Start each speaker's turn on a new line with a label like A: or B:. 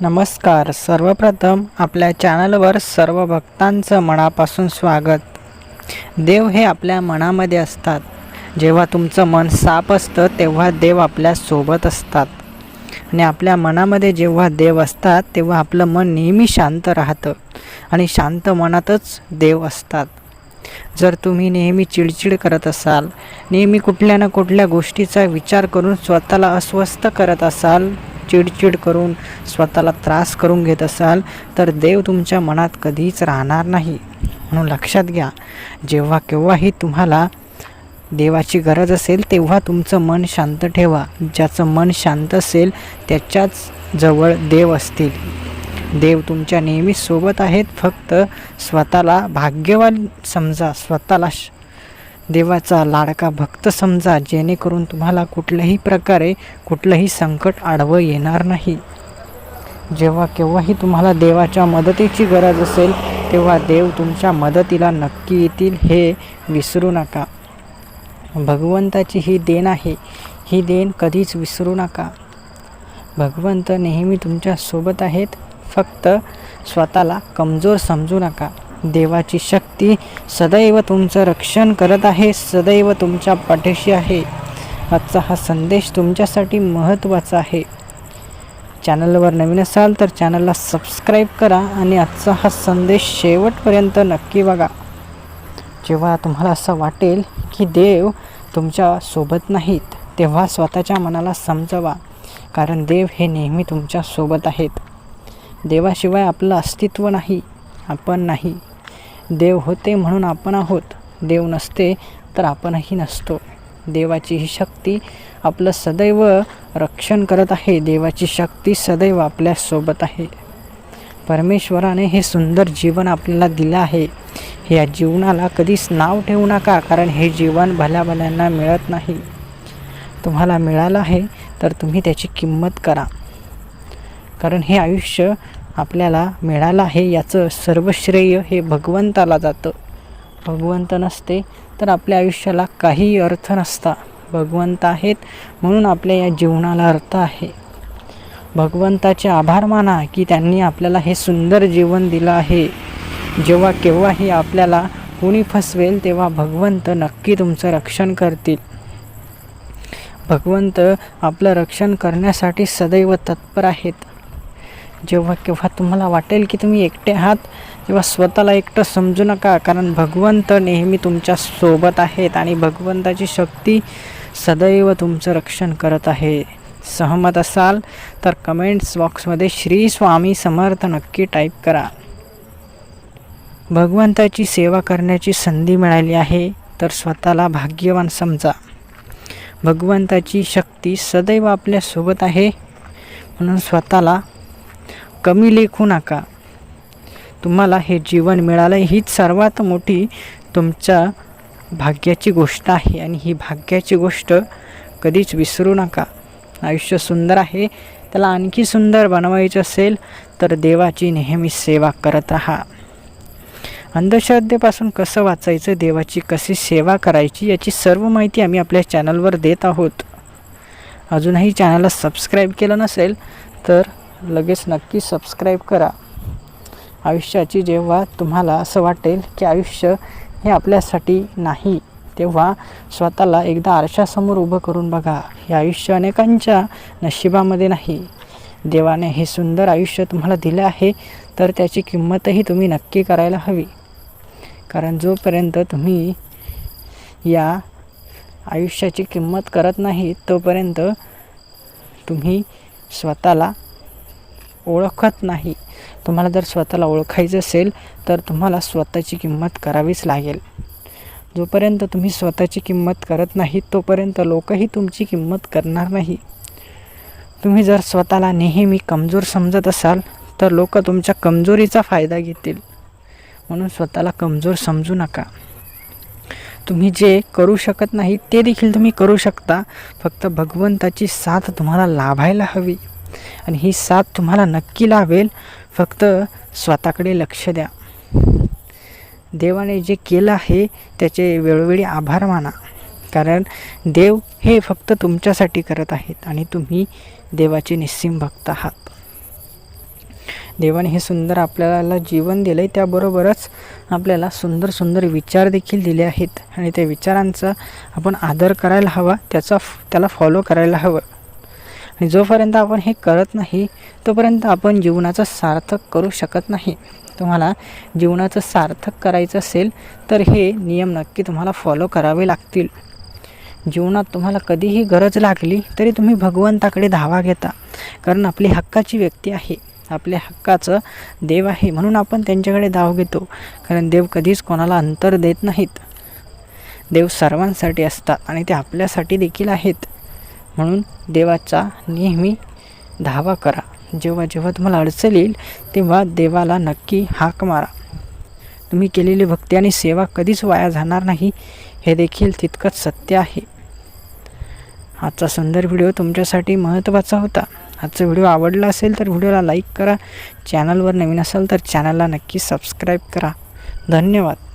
A: नमस्कार. सर्वप्रथम आपल्या चॅनलवर सर्व भक्तांचं मनापासून स्वागत. देव हे आपल्या मनामध्ये असतात. जेव्हा तुमचं मन साफ असतं तेव्हा देव आपल्यासोबत असतात. आणि आपल्या मनामध्ये जेव्हा देव असतात तेव्हा आपलं मन नेहमी शांत राहतं. आणि शांत मनातच देव असतात. जर तुम्ही नेहमी चिडचिड करत असाल नेहमी कुठल्या ना कुठल्या गोष्टीचा विचार करून स्वतःला अस्वस्थ करत असाल चिडचिड करून स्वतःला त्रास करून घेत असाल तर देव तुमच्या मनात कधीच राहणार नाही. म्हणून लक्षात घ्या जेव्हा केव्हाही तुम्हाला देवाची गरज असेल तेव्हा तुमचं मन शांत ठेवा. ज्याचं मन शांत असेल त्याच्याच जवळ देव असतील. देव तुमच्या नेहमी सोबत आहेत. फक्त स्वतःला भाग्यवान समजा स्वतःला श- देवाचा लाडका भक्त समजा जेणेकरून तुम्हाला कुठल्याही प्रकारे कुठलंही संकट आडवं येणार नाही. जेव्हा केव्हाही तुम्हाला देवाच्या मदतीची गरज असेल तेव्हा देव तुमच्या मदतीला नक्की येतील हे विसरू नका. भगवंताची ही देण आहे. ही देण कधीच विसरू नका. भगवंत नेहमी तुमच्यासोबत आहेत. फक्त स्वतःला कमजोर समजू नका. देवाची शक्ती सदैव तुमचं रक्षण करत आहे सदैव तुमच्या पाठीशी आहे. आजचा हा संदेश तुमच्यासाठी महत्त्वाचा आहे. चॅनलवर नवीन असाल तर चॅनलला सबस्क्राईब करा आणि आजचा हा संदेश शेवटपर्यंत नक्की बघा. जेव्हा तुम्हाला असं वाटेल की देव तुमच्यासोबत नाहीत तेव्हा स्वतःच्या मनाला समजवा. कारण देव हे नेहमी तुमच्यासोबत आहेत. देवाशिवाय आपलं अस्तित्व नाही आपण नाही. देव होते म्हणून आपण आहोत. देव नसते तर आपणही नसतो. देवाची ही शक्ती आपलं सदैव रक्षण करत आहे. देवाची शक्ती सदैव आपल्यासोबत आहे. परमेश्वराने हे सुंदर जीवन आपल्याला दिलं आहे. या जीवनाला कधीच नाव ठेवू नका कारण हे जीवन भल्या भल्यांना मिळत नाही. तुम्हाला मिळालं आहे तर तुम्ही त्याची किंमत करा. कारण हे आयुष्य आपल्याला मिळालं आहे याचं सर्व श्रेय हे भगवंताला जातं. भगवंत नसते तर आपल्या आयुष्याला काही अर्थ नसता. भगवंत आहेत म्हणून आपल्या या जीवनाला अर्थ आहे. भगवंताचे आभार माना की त्यांनी आपल्याला हे सुंदर जीवन दिलं आहे. जेव्हा केव्हाही आपल्याला कोणी फसवेल तेव्हा भगवंत नक्की तुमचं रक्षण करतील. भगवंत आपलं रक्षण करण्यासाठी सदैव तत्पर आहेत. जेव्हा केव्हा तुम्हाला वाटेल की तुम्ही एकटे आहात तेव्हा स्वतःला एकटं समजू नका. कारण भगवंत नेहमी तुमच्यासोबत आहेत आणि भगवंताची शक्ती सदैव तुमचं रक्षण करत आहे. सहमत असाल तर कमेंट्स बॉक्समध्ये श्री स्वामी समर्थ नक्की टाईप करा. भगवंताची सेवा करण्याची संधी मिळाली आहे तर स्वतःला भाग्यवान समजा. भगवंताची शक्ती सदैव आपल्यासोबत आहे म्हणून स्वतःला कमी लेखू नका. तुम्हाला हे जीवन मिळालं हीच सर्वात मोठी तुमच्या भाग्याची गोष्ट आहे. आणि ही भाग्याची गोष्ट कधीच विसरू नका. आयुष्य सुंदर आहे त्याला आणखी सुंदर बनवायचं असेल तर देवाची नेहमी सेवा करत राहा. अंधश्रद्धेपासून कसं वाचायचं देवाची कशी सेवा करायची याची सर्व माहिती आम्ही आपल्या चॅनलवर देत आहोत. अजूनही चॅनलला सबस्क्राईब केलं नसेल तर लगेच नक्की सबस्क्राईब करा. आयुष्याची जेव्हा तुम्हाला असं वाटेल की आयुष्य हे आपल्यासाठी नाही तेव्हा स्वतःला एकदा आरशासमोर उभं करून बघा. हे आयुष्य अनेकांच्या नशिबामध्ये नाही. देवाने हे सुंदर आयुष्य तुम्हाला दिलं आहे तर त्याची किंमतही तुम्ही नक्की करायला हवी. कारण जोपर्यंत तुम्ही या आयुष्याची किंमत करत नाही तोपर्यंत तुम्ही स्वतःला ओळखत नाही. तुम्हाला जर स्वतःला ओळखायचं असेल तर तुम्हाला स्वतःची किंमत करावीच लागेल. जोपर्यंत तुम्ही स्वतःची किंमत करत नाही तोपर्यंत लोकही तुमची किंमत करणार नाही. तुम्ही जर स्वतःला नेहमी कमजोर समजत असाल तर लोक तुमच्या कमजोरीचा फायदा घेतील. म्हणून स्वतःला कमजोर समजू नका. तुम्ही जे करू शकत नाही ते देखील तुम्ही करू शकता. फक्त भगवंताची साथ तुम्हाला लाभायला हवी. आणि ही साथ तुम्हाला नक्की लावेल. फक्त स्वतःकडे लक्ष द्या. देवाने जे केलं आहे त्याचे वेळोवेळी आभार माना. कारण देव हे फक्त तुमच्यासाठी करत आहेत आणि तुम्ही देवाचे निस्सीम भक्त आहात. देवाने हे सुंदर आपल्याला जीवन दिलं आहे त्याबरोबरच आपल्याला सुंदर सुंदर विचार देखील दिले आहेत. आणि त्या विचारांचा आपण आदर करायला हवा त्याचा त्याला फॉलो करायला हवं. आणि जोपर्यंत आपण हे करत नाही तोपर्यंत आपण जीवनाचं सार्थक करू शकत नाही. तुम्हाला जीवनाचं सार्थक करायचं असेल तर हे नियम नक्की तुम्हाला फॉलो करावे लागतील. जीवनात तुम्हाला कधीही गरज लागली तरी तुम्ही भगवंताकडे धावा घेता. कारण आपली हक्काची व्यक्ती आहे. आपल्या हक्काचं देव आहे म्हणून आपण त्यांच्याकडे धाव घेतो. कारण देव कधीच कोणाला अंतर देत नाहीत. देव सर्वांसाठी असतात आणि ते आपल्यासाठी देखील आहेत. म्हणून देवाचा नेहमी धावा करा. जेव्हा जेव्हा तुम्हाला अडचण येईल तेव्हा देवाला नक्की हाक मारा. तुम्ही केलेली भक्ती आणि सेवा कधीच वाया जाणार नाही हे देखील तितकंच सत्य आहे. आजचा सुंदर व्हिडिओ तुमच्यासाठी महत्त्वाचा होता. आजचा व्हिडिओ आवडला असेल तर व्हिडिओला लाईक करा. चॅनलवर नवीन असाल तर चॅनलला नक्की सबस्क्राईब करा. धन्यवाद.